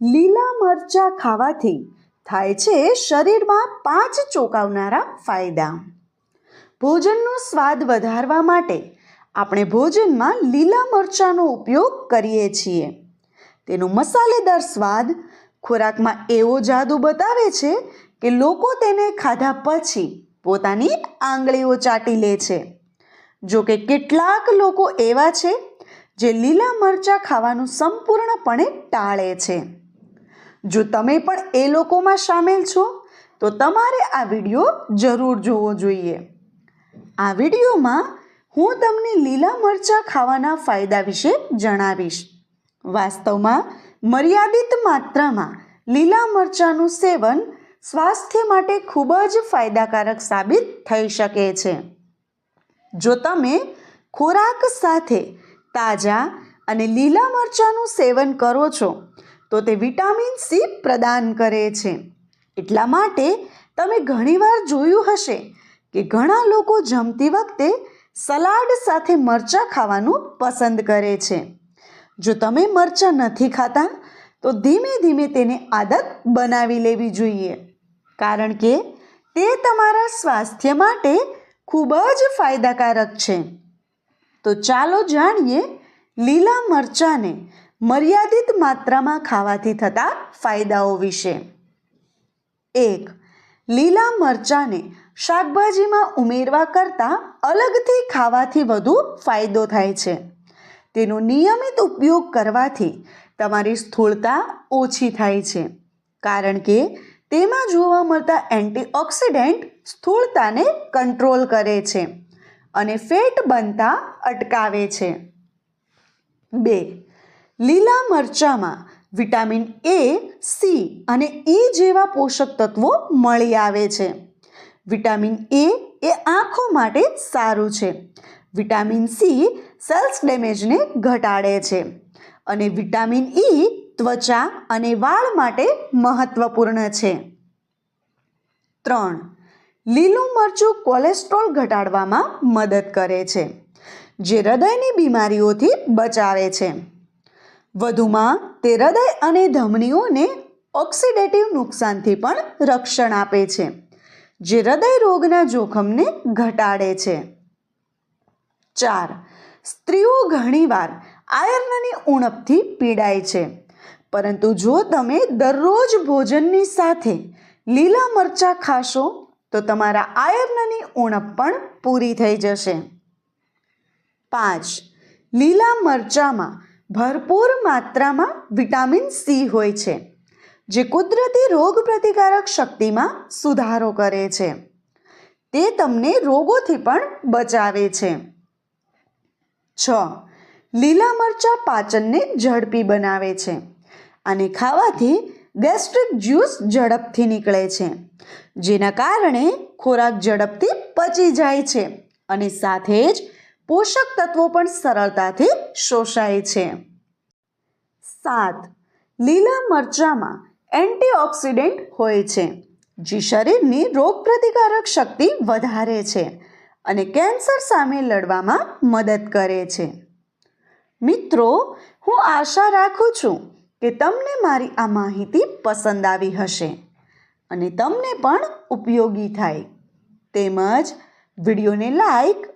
લીલા મરચાં ખાવાથી થાય છે શરીરમાં પાંચ ચોંકાવનારા ફાયદા. ભોજનનો સ્વાદ વધારવા માટે આપણે ભોજનમાં લીલા મરચાંનો ઉપયોગ કરીએ છીએ. તેનો મસાલેદાર સ્વાદ ખોરાકમાં એવો જાદુ બતાવે છે કે લોકો તેને ખાધા પછી પોતાની આંગળીઓ ચાટી લે છે. જો કે કેટલાક લોકો એવા છે જે લીલા મરચાં ખાવાનું સંપૂર્ણપણે ટાળે છે. જો તમે પણ એ લોકોમાં સામેલ છો, તો તમારે આ વીડિયો જરૂર જોવો જોઈએ. આ વિડીયોમાં હું તમને લીલા મરચાં ખાવાના ફાયદા વિશે જણાવીશ. વાસ્તવમાં, મર્યાદિત માત્રામાં લીલા મરચાંનું સેવન સ્વાસ્થ્ય માટે ખૂબ જ ફાયદાકારક સાબિત થઈ શકે છે. જો તમે ખોરાક સાથે તાજા અને લીલા મરચાંનું સેવન કરો છો તો તે વિટામિન સી પ્રદાન કરે છે. એટલા માટે તમે ઘણીવાર જોયું હશે કે ઘણા લોકો જમતી વખતે સલાડ સાથે મરચાં ખાવાનું પસંદ કરે છે. જો તમે મરચાં નથી ખાતા, તો ધીમે ધીમે તેને આદત બનાવી લેવી જોઈએ. કારણ કે તે તમારા સ્વાસ્થ્ય માટે ખૂબ જ ફાયદાકારક છે. તો ચાલો જાણીએ લીલા મરચાંને મર્યાદિત માત્રામાં ખાવાથી થતા ફાયદાઓ વિશે. એક, લીલા મરચાંને શાકભાજીમાં ઉમેરવા કરતાં અલગથી ખાવાથી વધુ ફાયદો થાય છે. તેનો નિયમિત ઉપયોગ કરવાથી તમારી સ્થૂળતા ઓછી થાય છે. કારણ કે તેમાં જોવા મળતા એન્ટીઓક્સિડન્ટ સ્થૂળતાને કંટ્રોલ કરે છે અને ફેટ બનતા અટકાવે છે. બે લીલા મરચાંમાં વિટામિન એ, સી અને ઈ જેવા પોષક તત્વો મળી આવે છે. વિટામિન એ એ આંખો માટે સારું છે. વિટામિન સી સેલ્સ ડેમેજને ઘટાડે છે. અને વિટામિન ઈ ત્વચા અને વાળ માટે મહત્વપૂર્ણ છે. ત્રણ. લીલું મરચું કોલેસ્ટ્રોલ ઘટાડવામાં મદદ કરે છે, જે હૃદયની બીમારીઓથી બચાવે છે. વધુમાં તે હૃદય અને ધમનીઓને ઓક્સિડેટિવ નુકસાનથી પણ રક્ષણ આપે છે, જે હૃદય રોગના જોખમને ઘટાડે છે. ચાર, સ્ત્રીઓ ઘણીવાર આયર્નની ઉણપથી પીડાય છે, પરંતુ જો તમે દરરોજ ભોજનની સાથે લીલા મરચાં ખાશો, તો તમારા આયર્નની ઉણપ પણ પૂરી થઈ જશે. પાંચ, લીલા મરચાંમાં ભરપૂર માત્રામાં વિટામિન સી હોય છે, જે કુદરતી રોગ પ્રતિકારક શક્તિમાં સુધારો કરે છે. તે તમને રોગોથી પણ બચાવે છે. છ. લીલા મરચાં પાચનને ઝડપી બનાવે છે અને ખાવાથી ગેસ્ટ્રિક જ્યુસ ઝડપથી નીકળે છે, જેના કારણે ખોરાક ઝડપથી પચી જાય છે અને સાથે જ પોષક તત્વો પણ સરળતાથી શોષાય છે. સાત, લીલા મરચાંમાં એન્ટીઓક્સિડન્ટ હોય છે, જે શરીરની રોગપ્રતિકારક શક્તિ વધારે છે અને કેન્સર સામે લડવામાં મદદ કરે છે. મિત્રો, હું આશા રાખું છું કે તમને મારી આ માહિતી પસંદ આવી હશે અને તમને પણ ઉપયોગી થાય. તેમજ વિડીયોને લાઈક